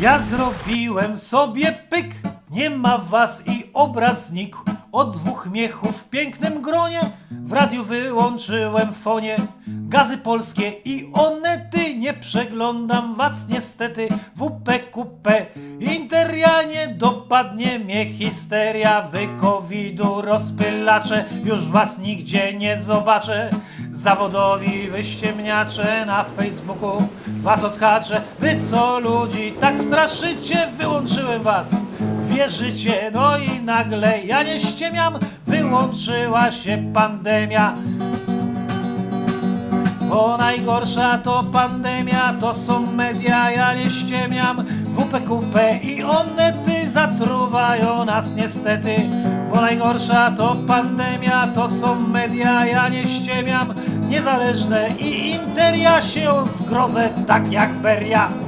Ja zrobiłem sobie pyk, nie ma was i obraz znikł. Od dwóch miechów w pięknym gronie w radiu wyłączyłem fonie. Gazy polskie i onety, nie przeglądam was niestety. WP, kupę, interia nie dopadnie mnie histeria. Wy covidu rozpylacze, już was nigdzie nie zobaczę. Zawodowi wyściemniacze na Facebooku was odhaczę. Wy co ludzi tak straszycie, wyłączyłem was. Wierzycie, no i nagle ja nie ściemiam, wyłączyła się pandemia. Bo najgorsza to pandemia, to są media, ja nie ściemiam. WPQP i onety zatruwają nas niestety. Bo najgorsza to pandemia, to są media, ja nie ściemiam. Niezależne i interia się zgrozę tak jak Beria.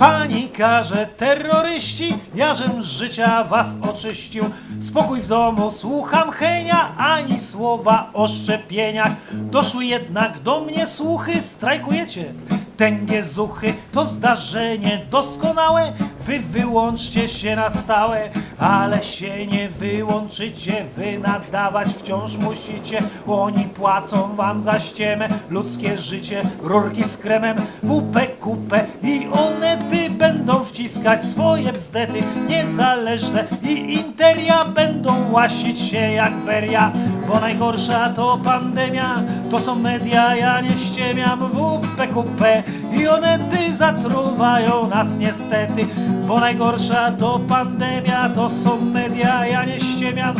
Panikarze, terroryści, jażem z życia was oczyścił. Spokój w domu, słucham henia, ani słowa o szczepieniach. Doszły jednak do mnie słuchy, strajkujecie. Tęgie zuchy. To zdarzenie doskonałe, wy wyłączcie się na stałe, ale się nie wyłączycie, wy nadawać wciąż musicie. Oni płacą wam za ściemę, ludzkie życie, rurki z kremem, WP, kupę i onety będą wciskać swoje bzdety niezależne i interia będą łasić się jak beria, bo najgorsza to pandemia, to są media, ja nie ściemiam, WP, kupę i onety zatruwają nas niestety, bo najgorsza to pandemia, to są media, ja nie ściemiam,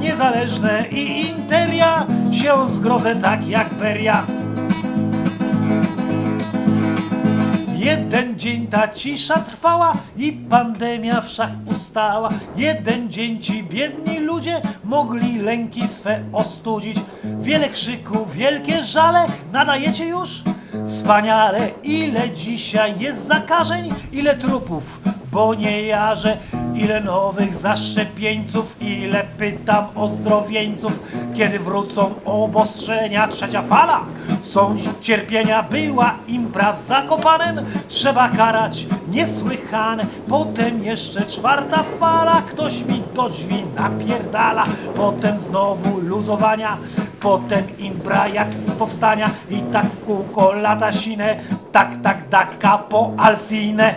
niezależne i interia się zgrozę tak jak beria. Jeden dzień ta cisza trwała i pandemia wszak ustała. Jeden dzień ci biedni ludzie mogli lęki swe ostudzić. Wiele krzyku, wielkie żale nadajecie już? Wspaniale, ile dzisiaj jest zakażeń, ile trupów, bo nie jarzę. Ile nowych zaszczepieńców, ile pytam ozdrowieńców, kiedy wrócą obostrzenia, trzecia fala. Są cierpienia, była impra w Zakopanem, trzeba karać niesłychane. Potem jeszcze czwarta fala, ktoś mi do drzwi napierdala. Potem znowu luzowania, potem impra jak z powstania i tak w kółko lata sine, tak, tak, daka po alfinę.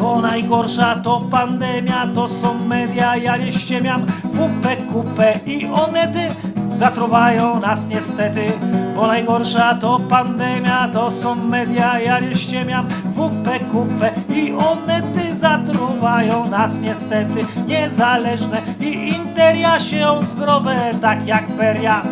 Bo najgorsza to pandemia, to są media, ja nie ściemiam WP, kupę i onety. Zatruwają nas niestety Bo najgorsza to pandemia, to są media, ja nie ściemiam WP, kupę i onety. Zatruwają nas niestety Niezależne i interia się zgrozę tak jak peria.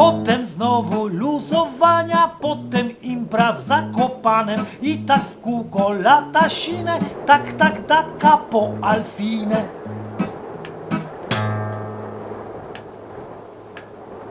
Potem znowu luzowania, potem impra w Zakopanem i tak w kółko lata sine, tak, tak, taka po Alfinę.